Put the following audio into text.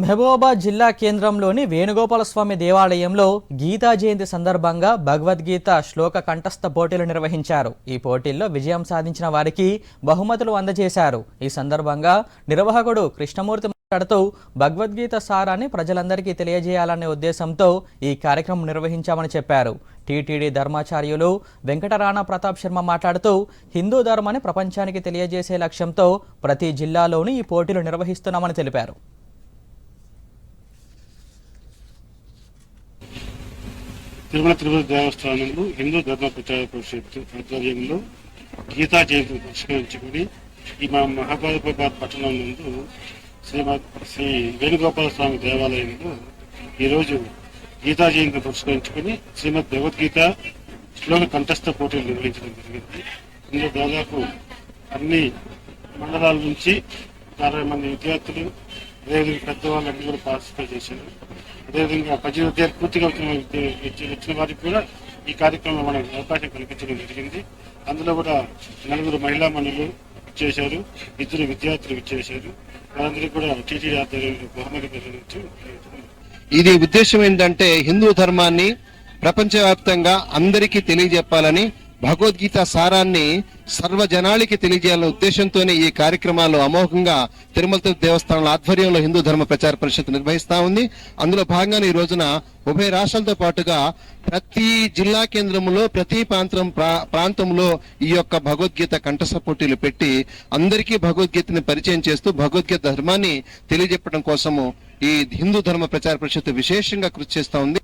మహబూబాబాద్ జిల్లా కేంద్రంలోని వేణుగోపాలస్వామి దేవాలయంలో గీతా జయంతి సందర్భంగా భగవద్గీత శ్లోక కంఠస్థ పోటీలు నిర్వహించారు. ఈ పోటీల్లో విజయం సాధించిన వారికి బహుమతులు అందజేశారు. ఈ సందర్భంగా నిర్వాహకుడు కృష్ణమూర్తి మాట్లాడుతూ భగవద్గీత సారాన్ని ప్రజలందరికీ తెలియజేయాలనే ఉద్దేశంతో ఈ కార్యక్రమం నిర్వహించామని చెప్పారు. టీటీడీ ధర్మాచార్యులు వెంకటరాణా ప్రతాప్ శర్మ మాట్లాడుతూ హిందూ ధర్మాన్ని ప్రపంచానికి తెలియజేసే లక్ష్యంతో ప్రతి జిల్లాలోనూ ఈ పోటీలు నిర్వహిస్తున్నామని తెలిపారు. తిరుమల తిరుపతి దేవస్థానంలో హిందూ ధర్మ ప్రచార పరిషత్ ఆధ్వర్యంలో గీతా జయంతిని పురస్కరించుకుని ఈ మా మహాబాబాద్ పట్టణం నందు శ్రీమద్ శ్రీ వేణుగోపాల స్వామి దేవాలయంలో ఈరోజు గీతా జయంతిని పురస్కరించుకుని శ్రీమద్ భగవద్గీత శ్లోక కంఠస్థ పోటీలు నిర్వహించడం జరిగింది. ఇందులో దాదాపు అన్ని మండలాల నుంచి అరవై మంది విద్యార్థులు అదేవిధంగా పెద్దవాళ్ళు కూడా పార్టిసిపేట్ చేశారు. అదేవిధంగా పది విద్యార్థి పూర్తిగా వచ్చిన వచ్చిన వారికి కూడా ఈ కార్యక్రమంలో మనకు అవకాశం కల్పించడం జరిగింది. అందులో కూడా నలుగురు మహిళా మనులు ఇచ్చేశారు ఇద్దరు విద్యార్థులు ఇచ్చేశారు వారందరికీ కూడా టీటీ ఆధ్వర్యంలో బహుమతి ప్రకటించి ఇది ఉద్దేశం ఏంటంటే హిందూ ధర్మాన్ని ప్రపంచవ్యాప్తంగా అందరికీ తెలియజెప్పాలని భగవద్గీత సారాన్ని సర్వ జనాళికి తెలియజేయాలనే ఉద్దేశంతోనే ఈ కార్యక్రమాలు అమోఘంగా తిరుమల తిరుపతి దేవస్థానాల ఆధ్వర్యంలో హిందూ ధర్మ ప్రచార పరిషత్ నిర్వహిస్తా ఉంది. అందులో భాగంగానే ఈ రోజున ఉభయ రాష్ట్రాలతో పాటుగా ప్రతి జిల్లా కేంద్రంలో ప్రతి ప్రాంతం ప్రా- ప్రాంతంలో ఈ యొక్క భగవద్గీత కంఠస పోటీలు పెట్టి అందరికీ భగవద్గీతని పరిచయం చేస్తూ భగవద్గీత ధర్మాన్ని తెలియజెప్పడం కోసము ఈ హిందూ ధర్మ ప్రచార పరిషత్ విశేషంగా కృషి చేస్తా ఉంది.